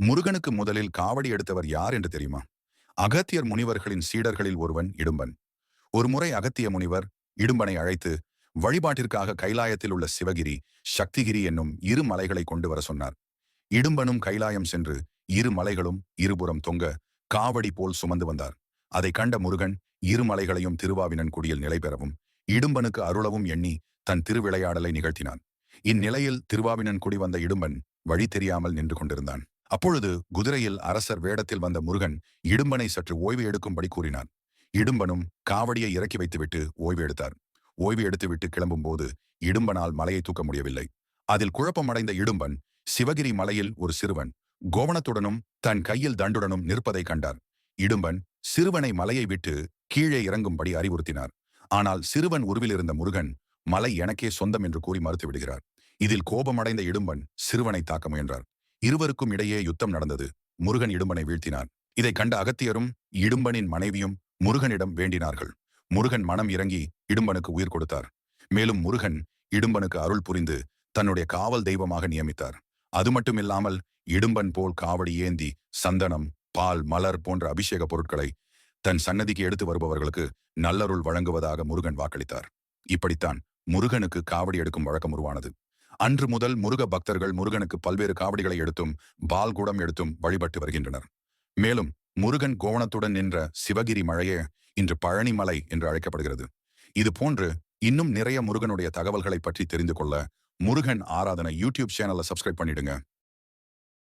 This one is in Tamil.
முருகனுக்கு முதலில் காவடி எடுத்தவர் யார் என்று தெரியுமா? அகத்தியர் முனிவர்களின் சீடர்களில் ஒருவன் இடும்பன். ஒருமுறை அகத்திய முனிவர் இடும்பனை அழைத்து வழிபாட்டிற்காக கைலாயத்தில் உள்ள சிவகிரி சக்திகிரி என்னும் இரு மலைகளை கொண்டு வர சொன்னார். இடும்பனும் கைலாயம் சென்று இரு மலைகளும் இருபுறம் தொங்க காவடி போல் சுமந்து வந்தார். அதை கண்ட முருகன் இரு மலைகளையும் திருவாவினன் குடியில் நிலை பெறவும் இடும்பனுக்கு அருளவும் எண்ணி தன் திருவிளையாடலை நிகழ்த்தினான். இந்நிலையில் திருவாவினன் குடி வந்த இடும்பன் வழி தெரியாமல் நின்று கொண்டிருந்தான். அப்பொழுது குதிரையில் அரசர் வேடத்தில் வந்த முருகன் இடும்பனை சற்று ஓய்வு எடுக்கும்படி கூறினான். இடும்பனும் காவடியை இறக்கி வைத்துவிட்டு ஓய்வு எடுத்தார். ஓய்வு எடுத்துவிட்டு கிளம்பும்போது இடும்பனால் மலையை தூக்க முடியவில்லை. அதில் குழப்பமடைந்த இடும்பன் சிவகிரி மலையில் ஒரு சிறுவன் கோவணத்துடனும் தன் கையில் தண்டுடனும் நிற்பதை கண்டார். இடும்பன் சிறுவனை மலையை விட்டு கீழே இறங்கும்படி அறிவுறுத்தினார். ஆனால் சிறுவன் உருவிலிருந்த முருகன் மலை எனக்கே சொந்தம் என்று கூறி மறுத்து விடுகிறார் இதில் கோபமடைந்த இடும்பன் சிறுவனை தாக்க முயன்றார். இருவருக்கும் இடையே யுத்தம் நடந்தது. முருகன் இடும்பனை வீழ்த்தினான். இதை கண்ட அகத்தியரும் இடும்பனின் மனைவியும் முருகனிடம் வேண்டினார்கள். முருகன் மனம் இறங்கி இடும்பனுக்கு உயிர் கொடுத்தார். மேலும் முருகன் இடும்பனுக்கு அருள் புரிந்து தன்னுடைய காவல் தெய்வமாக நியமித்தார். அது மட்டுமில்லாமல் இடும்பன் போல் காவடி ஏந்தி சந்தனம் பால் மலர் போன்ற அபிஷேக பொருட்களை தன் சன்னதிக்கு எடுத்து வருபவர்களுக்கு நல்லருள் வழங்குவதாக முருகன் வாக்களித்தார். இப்படித்தான் முருகனுக்கு காவடி எடுக்கும் வழக்கம் உருவானது. அன்று முதல் முருக பக்தர்கள் முருகனுக்கு பல்வேறு காவடிகளை எடுத்தும் பால்குடம் எடுத்தும் வழிபட்டு வருகின்றனர். மேலும் முருகன் கோவணத்துடன் நின்ற சிவகிரி மழையே இன்று பழனி மலை என்று அழைக்கப்படுகிறது. இது போன்று இன்னும் நிறைய முருகனுடைய தகவல்களை பற்றி தெரிந்து கொள்ள முருகன் ஆராதனை யூடியூப் சேனலை சப்ஸ்கிரைப் பண்ணிடுங்க.